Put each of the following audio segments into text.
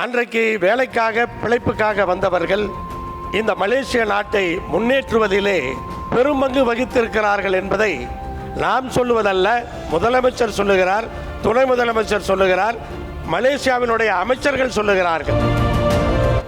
அன்றைக்கு வேலைக்காக பிழைப்புக்காக வந்தவர்கள் இந்த மலேசிய நாட்டை முன்னேற்றுவதிலே பெரும்பங்கு வகித்திருக்கிறார்கள் என்பதை நாம் சொல்லுவதல்ல. முதலமைச்சர் சொல்லுகிறார் துணை முதலமைச்சர் சொல்லுகிறார் மலேசியாவினுடைய அமைச்சர்கள் சொல்லுகிறார்கள்.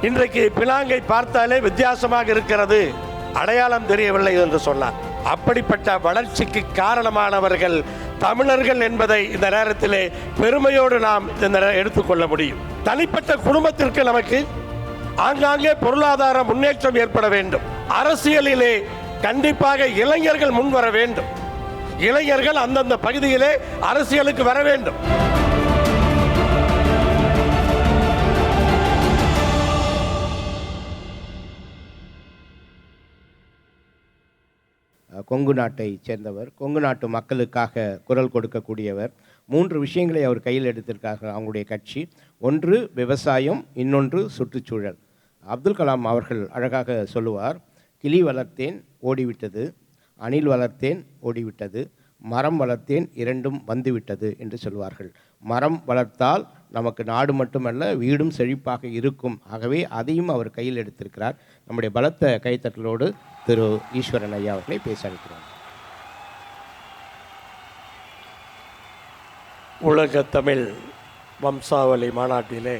இன்றைக்கு பினாங்கை பார்த்தாலே வித்தியாசமாக இருக்கிறது. அடையாளம் தெரியவில்லை என்று சொன்னார். அப்படிப்பட்ட வளர்ச்சிக்கு காரணமானவர்கள் தமிழர்கள் என்பதை இந்த நேரத்திலே பெருமையோடு நாம் இந்த எடுத்துக்கொள்ள முடியும். தனிப்பட்ட குடும்பத்திற்கு நமக்கு ஆங்காங்கே பொருளாதார முன்னேற்றம் ஏற்பட வேண்டும். அரசியலிலே கண்டிப்பாக இளைஞர்கள் முன் வர வேண்டும். இளைஞர்கள் அந்தந்த பகுதியிலே அரசியலுக்கு வர வேண்டும். கொங்கு நாட்டை சேர்ந்தவர். கொங்கு நாட்டு மக்களுக்காக குரல் கொடுக்கக்கூடியவர். மூன்று விஷயங்களை அவர் கையில் எடுத்திருக்காங்க அவங்களுடைய கட்சி. ஒன்று விவசாயம். இன்னொன்று சுற்றுச்சூழல். அப்துல் கலாம் அவர்கள் அழகாக சொல்லுவார் கிளி வளர்த்தேன் ஓடிவிட்டது. அணில் வளர்த்தேன் ஓடிவிட்டது. மரம் வளர்த்தேன் இரண்டும் வந்துவிட்டது என்று சொல்வார்கள். மரம் வளர்த்தால் நமக்கு நாடு மட்டுமல்ல வீடும் செழிப்பாக இருக்கும். ஆகவே அதையும் அவர் கையில் எடுத்திருக்கிறார். நம்முடைய பலத்த கைத்தட்டலோடு திரு ஈஸ்வரன் ஐயா அவர்களை பேச அழைக்கிறோம். உலக தமிழ் வம்சாவளி மாநாட்டிலே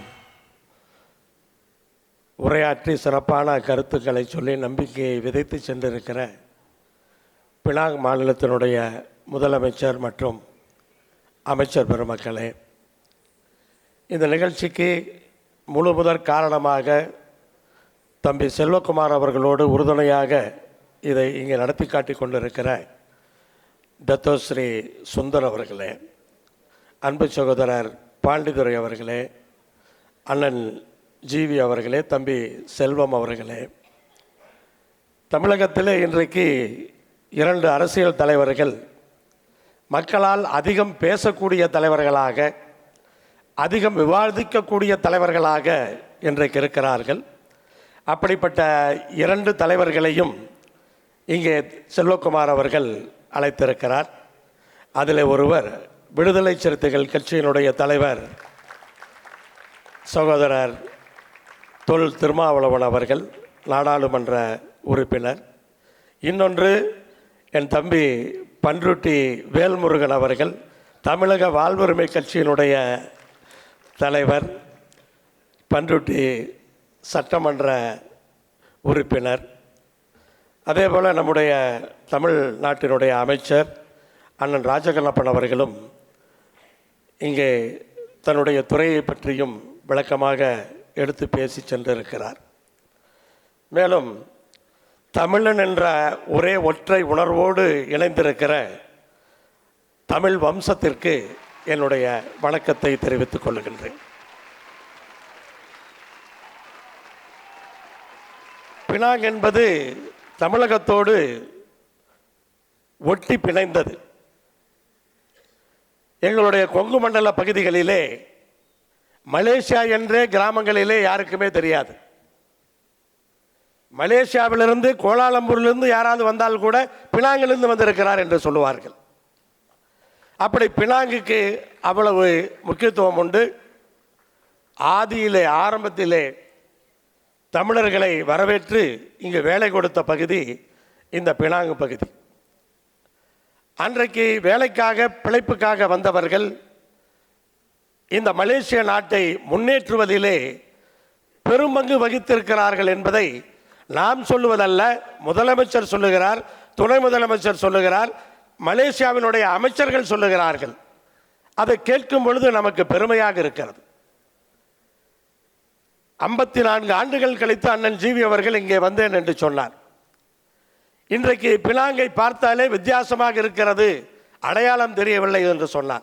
உரையாற்றி சிறப்பான கருத்துக்களை சொல்லி நம்பிக்கையை விதைத்து சென்றிருக்கிற பினாங் மாநிலத்தினுடைய முதலமைச்சர் மற்றும் அமைச்சர் பெருமக்களே இந்த நிகழ்ச்சிக்கு முழு முதற் காரணமாக தம்பி செல்வகுமார் அவர்களோடு உறுதுணையாக இதை இங்கே நடத்தி காட்டி கொண்டிருக்கிற தத்தோஸ்ரீ சுந்தர் அவர்களே அன்பு சகோதரர் பாண்டிதுரை அவர்களே அண்ணன் ஜிவி அவர்களே தம்பி செல்வம் அவர்களே. தமிழகத்தில் இன்றைக்கு இரண்டு அரசியல் தலைவர்கள் மக்களால் அதிகம் பேசக்கூடிய தலைவர்களாக அதிகம் விவாதிக்கக்கூடிய தலைவர்களாக இன்றைக்கு இருக்கிறார்கள். அப்படிப்பட்ட இரண்டு தலைவர்களையும் இங்கே செல்வகுமார் அவர்கள் அழைத்திருக்கிறார். அதில் ஒருவர் விடுதலை சிறுத்தைகள் கட்சியினுடைய தலைவர் சகோதரர் தொல் திருமாவளவன் அவர்கள் நாடாளுமன்ற உறுப்பினர். இன்னொன்று என் தம்பி பன்ருட்டி வேல்முருகன் அவர்கள் தமிழக வாழ்வுரிமை கட்சியினுடைய தலைவர் பண்ருட்டி சட்டமன்ற உறுப்பினர் அதே போல் நம்முடைய தமிழ் நாட்டினுடைய அமைச்சர் அண்ணன் ராஜகண்ணப்பன் அவர்களும் இங்கே தன்னுடைய துறையை பற்றியும் விளக்கமாக எடுத்து பேசி சென்றிருக்கிறார். மேலும் தமிழன் என்ற ஒரே ஒற்றை உணர்வோடு இணைந்திருக்கிற தமிழ் வம்சத்திற்கு என்னுடைய வணக்கத்தை தெரிவித்துக் கொள்கின்றேன். பினாங் என்பது தமிழகத்தோடு ஒட்டி பிணைந்தது. எங்களுடைய கொங்கு மண்டல பகுதிகளிலே மலேசியா என்றே கிராமங்களிலே யாருக்குமே தெரியாது. மலேசியாவிலிருந்து கோலாலம்பூரிலிருந்து யாராவது வந்தால் கூட பினாங்கிலிருந்து வந்திருக்கிறார் என்று சொல்லுவார்கள். அப்படி பினாங்குக்கு அவ்வளவு முக்கியத்துவம் உண்டு. ஆதியிலே ஆரம்பத்திலே தமிழர்களை வரவேற்று இங்கு வேலை கொடுத்த பகுதி இந்த பினாங்கு பகுதி. அன்றைக்கு வேலைக்காக பிழைப்புக்காக வந்தவர்கள் இந்த மலேசிய நாட்டை முன்னேற்றுவதிலே பெரும்பங்கு வகித்திருக்கிறார்கள் என்பதை நாம் சொல்லுவதல்ல. முதலமைச்சர் சொல்லுகிறார் துணை முதலமைச்சர் சொல்லுகிறார். மலேசியாவினுடைய அமைச்சர்கள் சொல்லுகிறார்கள். அதை கேட்கும் பொழுது நமக்கு பெருமையாக இருக்கிறது. ஐம்பத்தி நான்கு ஆண்டுகள் கழித்து அண்ணன் ஜிவி அவர்கள் இங்கே வந்தேன் என்று சொன்னார். இன்றைக்கு பினாங்கை பார்த்தாலே வித்தியாசமாக இருக்கிறது. அடையாளம் தெரியவில்லை என்று சொன்னார்.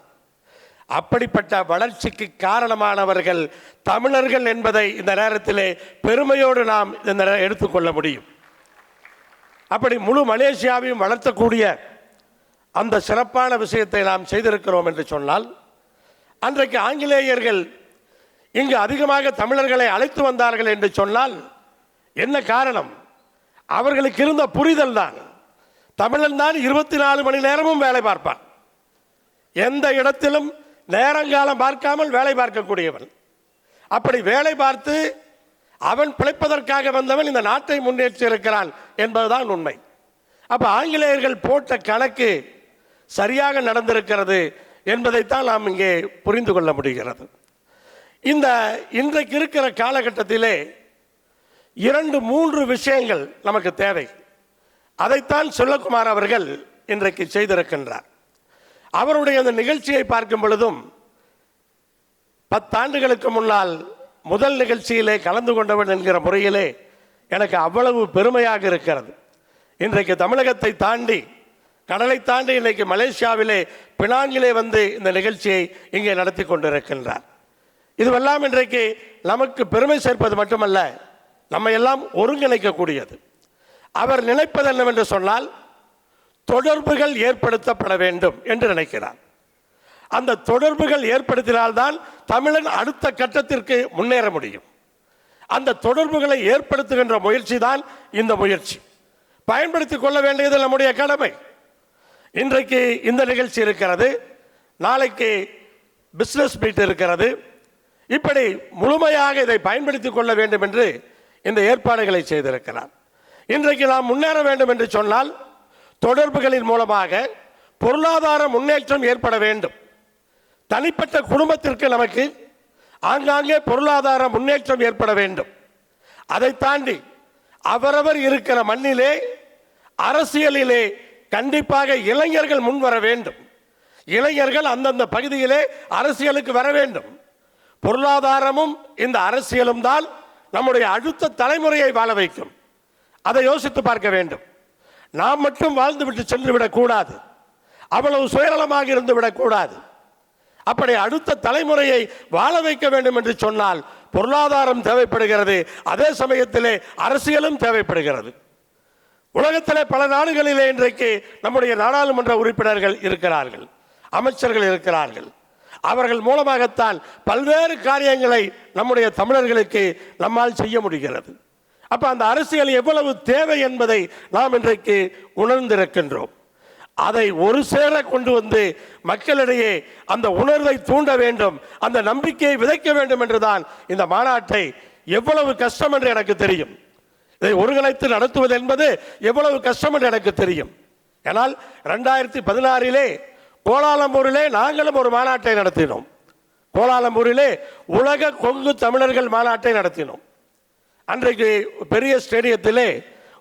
அப்படிப்பட்ட வளர்ச்சிக்கு காரணமானவர்கள் தமிழர்கள் என்பதை இந்த நேரத்திலே பெருமையோடு நாம் இந்த எடுத்துக்கொள்ள முடியும். அப்படி முழு மலேசியாவையும் வளர்த்தக்கூடிய அந்த சிறப்பான விஷயத்தை நாம் செய்திருக்கிறோம் என்று சொன்னால் அன்றைக்கு ஆங்கிலேயர்கள் இங்கு அதிகமாக தமிழர்களை அழைத்து வந்தார்கள் என்று சொன்னால் என்ன காரணம்? அவர்களுக்கு இருந்த புரிதல் தான். தமிழன் தான் இருபத்தி நாலு மணி நேரமும் வேலை பார்ப்பான். எந்த இடத்திலும் நேரங்காலம் பார்க்காமல் வேலை பார்க்கக்கூடியவன். அப்படி வேலை பார்த்து அவன் பிழைப்பதற்காக வந்தவன் இந்த நாட்டை முன்னேற்றி இருக்கிறான் என்பதுதான் உண்மை. அப்போ ஆங்கிலேயர்கள் போட்ட கணக்கு சரியாக நடந்திருக்கிறது என்பதைத்தான் நாம் இங்கே புரிந்து கொள்ள முடிகிறது. இந்த இன்றைக்கு இருக்கிற காலகட்டத்திலே இரண்டு மூன்று விஷயங்கள் நமக்கு தேவை. அதைத்தான் சொல்லகுமார் அவர்கள் இன்றைக்கு செய்திருக்கின்றார். அவருடைய அந்த நிகழ்ச்சியை பார்க்கும் பொழுதும் பத்தாண்டுகளுக்கு முன்னால் முதல் நிகழ்ச்சியிலே கலந்து கொண்டவன் என்கிற முறையிலே எனக்கு அவ்வளவு பெருமையாக இருக்கிறது. இன்றைக்கு தமிழகத்தை தாண்டி கடலை தாண்டி இன்றைக்கு மலேசியாவிலே பினாங்கிலே வந்து இந்த நிகழ்ச்சியை இங்கே நடத்தி கொண்டிருக்கின்றார். இதுவெல்லாம் இன்றைக்கு நமக்கு பெருமை சேர்ப்பது மட்டுமல்ல நம்ம எல்லாம் ஒருங்கிணைக்கக்கூடியது. அவர் நினைப்பது என்னவென்று சொன்னால் தொடர்புகள் ஏற்படுத்தப்பட வேண்டும் என்று நினைக்கிறார். அந்த தொடர்புகள் ஏற்படுத்தினால்தான் தமிழன் அடுத்த கட்டத்திற்கு முன்னேற முடியும். அந்த தொடர்புகளை ஏற்படுத்துகின்ற முயற்சி தான் இந்த முயற்சி. பயன்படுத்திக் கொள்ள வேண்டியது நம்முடைய கடமை. இன்றைக்கு இந்த நிகழ்ச்சி இருக்கிறது. நாளைக்கு பிஸ்னஸ் மீட் இருக்கிறது. இப்படி முழுமையாக இதை பயன்படுத்திக் கொள்ள வேண்டும் என்று இந்த ஏற்பாடுகளை செய்திருக்கிறார். இன்றைக்கு நாம் முன்னேற வேண்டும் என்று சொன்னால் தொடர்புகளின் மூலமாக பொருளாதார முன்னேற்றம் ஏற்பட வேண்டும். தனிப்பட்ட குடும்பத்திற்கு நமக்கு ஆங்காங்கே பொருளாதார முன்னேற்றம் ஏற்பட வேண்டும். அதை தாண்டி அவரவர் இருக்கிற மண்ணிலே அரசியலிலே கண்டிப்பாக இளைஞர்கள் முன் வர வேண்டும். இளைஞர்கள் அந்தந்த பகுதியிலே அரசியலுக்கு வர வேண்டும். பொருளாதாரமும் இந்த அரசியலும் தான் நம்முடைய அடுத்த தலைமுறையை வாழ வைக்கும். அதை யோசித்து பார்க்க வேண்டும். நாம் மட்டும் வாழ்ந்துவிட்டு சென்று விடக்கூடாது அவ்வளவு சுயநலமாக இருந்து விடக்கூடாது அப்படி அடுத்த தலைமுறையை வாழ வைக்க வேண்டும் என்று சொன்னால் பொருளாதாரம் தேவைப்படுகிறது. அதே சமயத்திலே அரசியலும் தேவைப்படுகிறது. உலகத்தில் பல நாடுகளிலே இன்றைக்கு நம்முடைய நாடாளுமன்ற உறுப்பினர்கள் இருக்கிறார்கள் அமைச்சர்கள் இருக்கிறார்கள். அவர்கள் மூலமாகத்தான் பல்வேறு காரியங்களை நம்முடைய தமிழர்களுக்கு நம்மால் செய்ய முடிகிறது. அப்போ அந்த அரசியல் எவ்வளவு தேவை என்பதை நாம் இன்றைக்கு உணர்ந்திருக்கின்றோம். அதை ஒரு சேர கொண்டு வந்து மக்களிடையே அந்த உணர்வை தூண்ட வேண்டும் அந்த நம்பிக்கையை விதைக்க வேண்டும் என்றுதான் இந்த மாநாட்டை எவ்வளவு கஷ்டம் என்று எனக்கு தெரியும். இதை ஒருங்கிணைத்து நடத்துவது என்பது எவ்வளவு கஷ்டம் என்று எனக்கு தெரியும். ஆனால் ரெண்டாயிரத்தி பதினாறிலே கோலாலம்பூரிலே நாங்களும் ஒரு மாநாட்டை நடத்தினோம். கோலாலம்பூரிலே உலக கொங்கு தமிழர்கள் மாநாட்டை நடத்தினோம். அன்றைக்கு பெரிய ஸ்டேடியத்திலே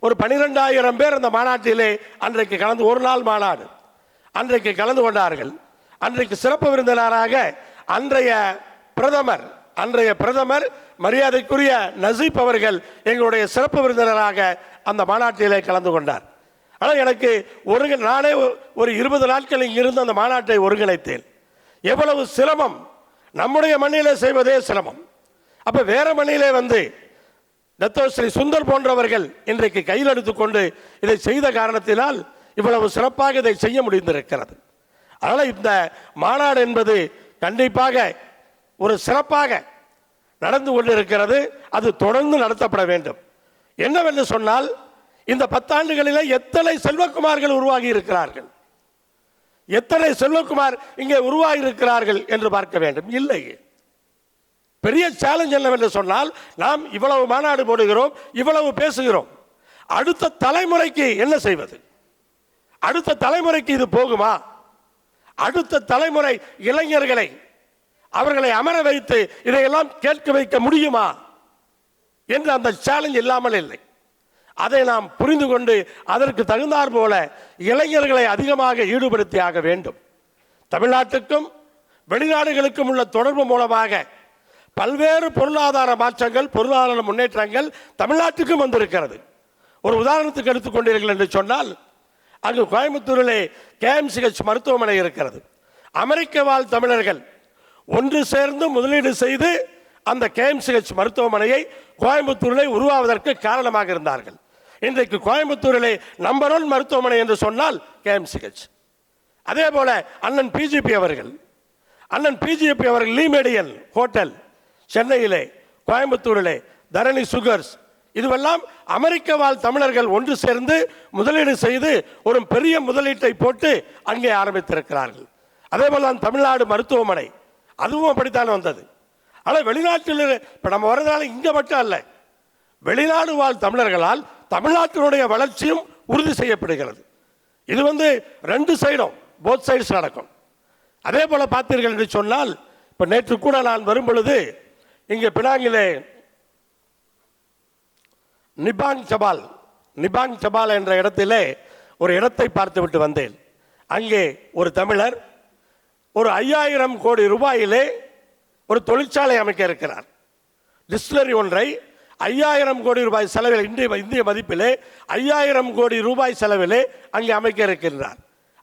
ஒரு பனிரெண்டாயிரம் பேர் அந்த மாநாட்டிலே அன்றைக்கு கலந்து ஒரு நாள் மாநாடு. அன்றைக்கு கலந்து கொண்டார்கள். அன்றைக்கு சிறப்பு விருந்தினராக அன்றைய பிரதமர் அன்றைய பிரதமர் மரியாதைக்குரிய நசீப் அவர்கள் எங்களுடைய சிறப்பு விருந்தினராக அந்த மாநாட்டிலே கலந்து கொண்டார். ஆனால் எனக்கு ஒருங்க நானே ஒரு இருபது நாட்கள் இங்கிருந்து அந்த மாநாட்டை ஒருங்கிணைத்தேன். எவ்வளவு சிரமம். நம்முடைய மண்ணிலே செய்வதே சிரமம். அப்போ வேற மண்ணிலே வந்து தத்தோ ஸ்ரீ சுந்தர் போன்றவர்கள் இன்றைக்கு கையில் எடுத்துக்கொண்டு இதை செய்த காரணத்தினால் இவ்வளவு சிறப்பாக இதை செய்ய முடிந்திருக்கிறது. அதனால் இந்த மாநாடு என்பது கண்டிப்பாக ஒரு சிறப்பாக நடந்து கொண்டிருக்கிறது அது தொடர்ந்து நடத்தப்பட வேண்டும். என்னவென்று சொன்னால் இந்த பத்தாண்டுகளில் எத்தனை செல்வக்குமார்கள் உருவாகி இருக்கிறார்கள்? எத்தனை செல்வக்குமார் இங்கே உருவாகி இருக்கிறார்கள் என்று பார்க்க வேண்டும். இல்லை. பெரிய சேலஞ்ச் என்னவென்று சொன்னால் நாம் இவ்வளவு மாநாடு போடுகிறோம் இவ்வளவு பேசுகிறோம். அடுத்த தலைமுறைக்கு என்ன செய்வது? அடுத்த தலைமுறைக்கு இது போகுமா? அடுத்த தலைமுறை இளைஞர்களை அவர்களை அமர வைத்து இதையெல்லாம் கேட்க வைக்க முடியுமா என்று அந்த சேலஞ்ச் இல்லாமல் இல்லை. அதை நாம் புரிந்து கொண்டு அதற்கு தகுந்தாற் போல இளைஞர்களை அதிகமாக ஈடுபடுத்தி ஆக வேண்டும். தமிழ்நாட்டுக்கும் வெளிநாடுகளுக்கும் உள்ள தொடர்பு மூலமாக பல்வேறு பொருளாதார மாற்றங்கள் பொருளாதார முன்னேற்றங்கள் தமிழ்நாட்டுக்கும் வந்திருக்கிறது. ஒரு உதாரணத்துக்கு எடுத்துக்கொண்டீர்கள் என்று சொன்னால் அங்கு கோயம்புத்தூரிலே கேஎம்சிஹெச் மருத்துவமனை இருக்கிறது. அமெரிக்க வாழ் தமிழர்கள் ஒன்று சேர்ந்து முதலீடு செய்து அந்த கேஎம்சிஹெச் மருத்துவமனையை கோயம்புத்தூரில் உருவாவதற்கு காரணமாக இருந்தார்கள். இன்றைக்கு கோயம்புத்தூரிலே நம்பர் ஒன் மருத்துவமனை என்று சொன்னால் கேஎம்சிஹெச். அதே போல அண்ணன் பிஜிபி அவர்கள் அண்ணன் பிஜிபி அவர்கள் லீமேடியல் ஹோட்டல் சென்னையிலே கோயம்புத்தூரிலே தரணி சுகர்ஸ் இதுவெல்லாம் அமெரிக்க வாழ் தமிழர்கள் ஒன்று சேர்ந்து முதலீடு செய்து ஒரு பெரிய முதலீட்டை போட்டு அங்கே ஆரம்பித்திருக்கிறார்கள். அதே போல தான் தமிழ்நாடு மருத்துவமனை அதுவும் அப்படித்தான் வந்தது. ஆனால் வெளிநாட்டில் இப்போ நம்ம வர்றதுனால இங்கே மட்டும் அல்ல. வெளிநாடு வாழ் தமிழர்களால் தமிழ்நாட்டினுடைய வளர்ச்சியும் உறுதி செய்யப்படுகிறது. இது வந்து ரெண்டு சைடும் போத் சைட்ஸ் நடக்கும். அதே போல் பார்த்தீர்கள் என்று சொன்னால் இப்போ நேற்று கூட நான் வரும் பொழுது இங்கே பினாங்கிலே நிபாங் சபால் நிபாங் சபால் என்ற இடத்திலே ஒரு இடத்தை பார்த்துவிட்டு வந்தேன். அங்கே ஒரு தமிழர் ஒரு ஐயாயிரம் கோடி ரூபாயிலே ஒரு தொழிற்சாலை அமைக்க இருக்கிறார். டிஸ்டிலரி ஒன்றை ஐயாயிரம் கோடி ரூபாய் செலவில் இந்திய இந்திய மதிப்பிலே ஐயாயிரம் கோடி ரூபாய் செலவிலே அங்கே அமைக்க இருக்கின்றார்.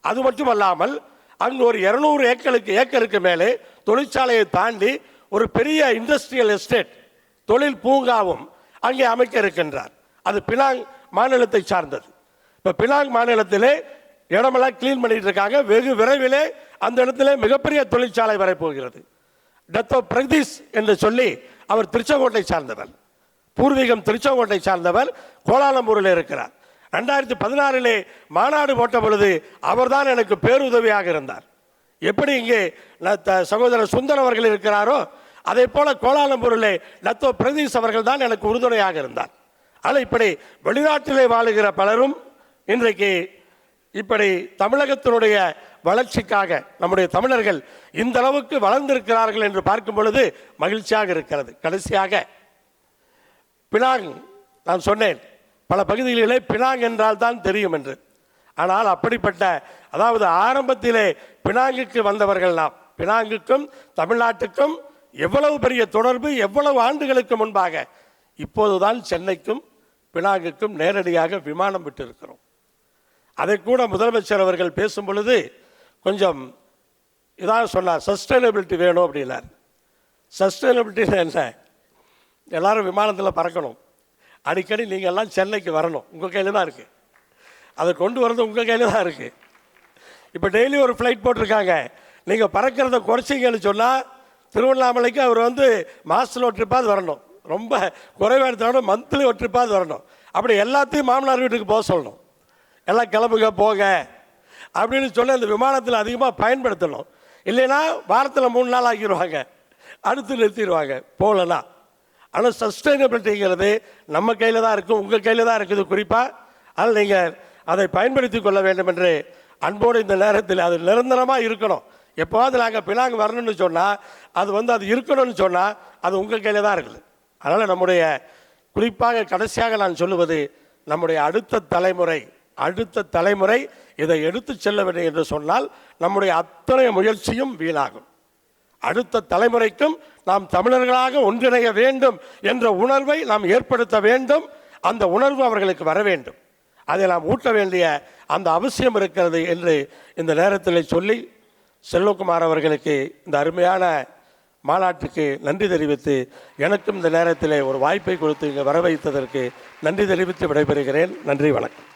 அது மட்டுமல்லாமல் அங்கு ஒரு இருநூறு ஏக்கருக்கு ஏக்கருக்கு மேலே தொழிற்சாலையை தாண்டி ஒரு பெரிய இண்டஸ்ட்ரியல் எஸ்டேட் தொழில் பூங்காவும் அங்கே அமைக்க இருக்கின்றார். அது பினாங் மாநிலத்தை சார்ந்தது. இப்போ பினாங் மாநிலத்திலே இடமெல்லாம் க்ளீன் பண்ணிட்டு இருக்காங்க வெகு விரைவிலே அந்த இடத்துல மிகப்பெரிய தொழிற்சாலை வரப்போகிறது டத்தோ பிரகதீஷ் என்று சொல்லி அவர் திருச்செங்கோட்டை சார்ந்தவர். பூர்வீகம் திருச்செங்கோட்டை சார்ந்தவர் கோலாலம்பூரில் இருக்கிறார். ரெண்டாயிரத்தி பதினாறிலே மாநாடு போட்ட பொழுது அவர்தான் எனக்கு பேருதவியாக இருந்தார். எப்படி இங்கே ந- த- சகோதரர் சுந்தர் அவர்கள் இருக்கிறாரோ அதே போல கோலாலம்பூரில் டத்தோ பிரதீஷ் அவர்கள் தான் எனக்கு உறுதுணையாக இருந்தார். ஆனால் இப்படி வெளிநாட்டிலே வாழுகிற பலரும் இன்றைக்கு இப்படி தமிழகத்தினுடைய வளர்ச்சிக்காக நம்முடைய தமிழர்கள் இந்த அளவுக்கு வளர்ந்திருக்கிறார்கள் என்று பார்க்கும் பொழுது மகிழ்ச்சியாக இருக்கிறது. கடைசியாக பினாங் நான் சொன்னேன் பல பகுதிகளிலே பினாங் என்றால் தான் தெரியும் என்று. ஆனால் அப்படிப்பட்ட அதாவது ஆரம்பத்திலே பினாங்குக்கு வந்தவர்கள் நாம் பினாங்குக்கும் தமிழ்நாட்டுக்கும் எவ்வளவு பெரிய தொடர்பு எவ்வளவு ஆண்டுகளுக்கு முன்பாக இப்போதுதான் சென்னைக்கும் பினாங்குக்கும் நேரடியாக விமானம் விட்டிருக்கிறோம். அதை கூட முதலமைச்சர் அவர்கள் பேசும் பொழுது கொஞ்சம் இதான் சொன்னார் சஸ்டைனபிலிட்டி வேணும் அப்படின்னார். சஸ்டைனபிலிட்டி என்ன? எல்லாரும் விமானத்தில் பறக்கணும். அடிக்கடி நீங்கள் எல்லாம் சென்னைக்கு வரணும். உங்கள் கையில் தான் இருக்குது அதை கொண்டு வரது உங்கள் கையில் தான் இருக்குது இப்போ டெய்லி ஒரு ஃப்ளைட் போட்டிருக்காங்க. நீங்கள் பறக்கிறத குறைச்சிங்கன்னு சொன்னால் திருவண்ணாமலைக்கு அவர் வந்து மாதத்தில் ஒரு ட்ரிப்பாவது வரணும். ரொம்ப குறைவாக எடுத்தாலும் மந்த்லி ஒரு ட்ரிப்பாவது வரணும். அப்படி எல்லாத்தையும் மாமனார் வீட்டுக்கு போக சொல்லணும். எல்லாம் கிளம்புங்க போங்க. அப்படின்னு சொல்லி அந்த விமானத்தில் அதிகமாக பயன்படுத்தணும். இல்லைன்னா வாரத்தில் மூணு நாள் ஆக்கிடுவாங்க அடுத்து நிறுத்திடுவாங்க. போகலன்னா. ஆனால் சஸ்டைனபிலிட்டிங்கிறது நம்ம கையில் தான் இருக்குது உங்கள் கையில் தான் இருக்குது குறிப்பாக அதனால் நீங்கள் அதை பயன்படுத்தி கொள்ள வேண்டும் என்று அன்போடு இந்த நேரத்தில் அது நிரந்தரமாக இருக்கணும். எப்போவாது நாங்கள் பினாங் வரணும்னு சொன்னால் அது வந்து அது இருக்கணும்னு சொன்னால் அது உங்கள் கையில் தான் இருக்குது. அதனால் நம்முடைய குறிப்பாக கடைசியாக நான் சொல்லுவது நம்முடைய அடுத்த தலைமுறை அடுத்த தலைமுறை இதை எடுத்து செல்ல வேண்டும் என்று சொன்னால் நம்முடைய அத்தனை முயற்சியும் வீணாகும். அடுத்த தலைமுறைக்கும் நாம் தமிழர்களாக ஒன்றிணைய வேண்டும் என்ற உணர்வை நாம் ஏற்படுத்த வேண்டும். அந்த உணர்வு அவர்களுக்கு வர வேண்டும். அதை நாம் ஊட்ட வேண்டிய அந்த அவசியம் இருக்கிறது என்று இந்த நேரத்தில் சொல்லி செல்வகுமார் அவர்களுக்கு இந்த அருமையான மாநாட்டுக்கு நன்றி தெரிவித்து எனக்கும் இந்த நேரத்தில் ஒரு வாய்ப்பை கொடுத்து இங்கே வர வைத்ததற்கு நன்றி தெரிவித்து விடைபெறுகிறேன். நன்றி வணக்கம்.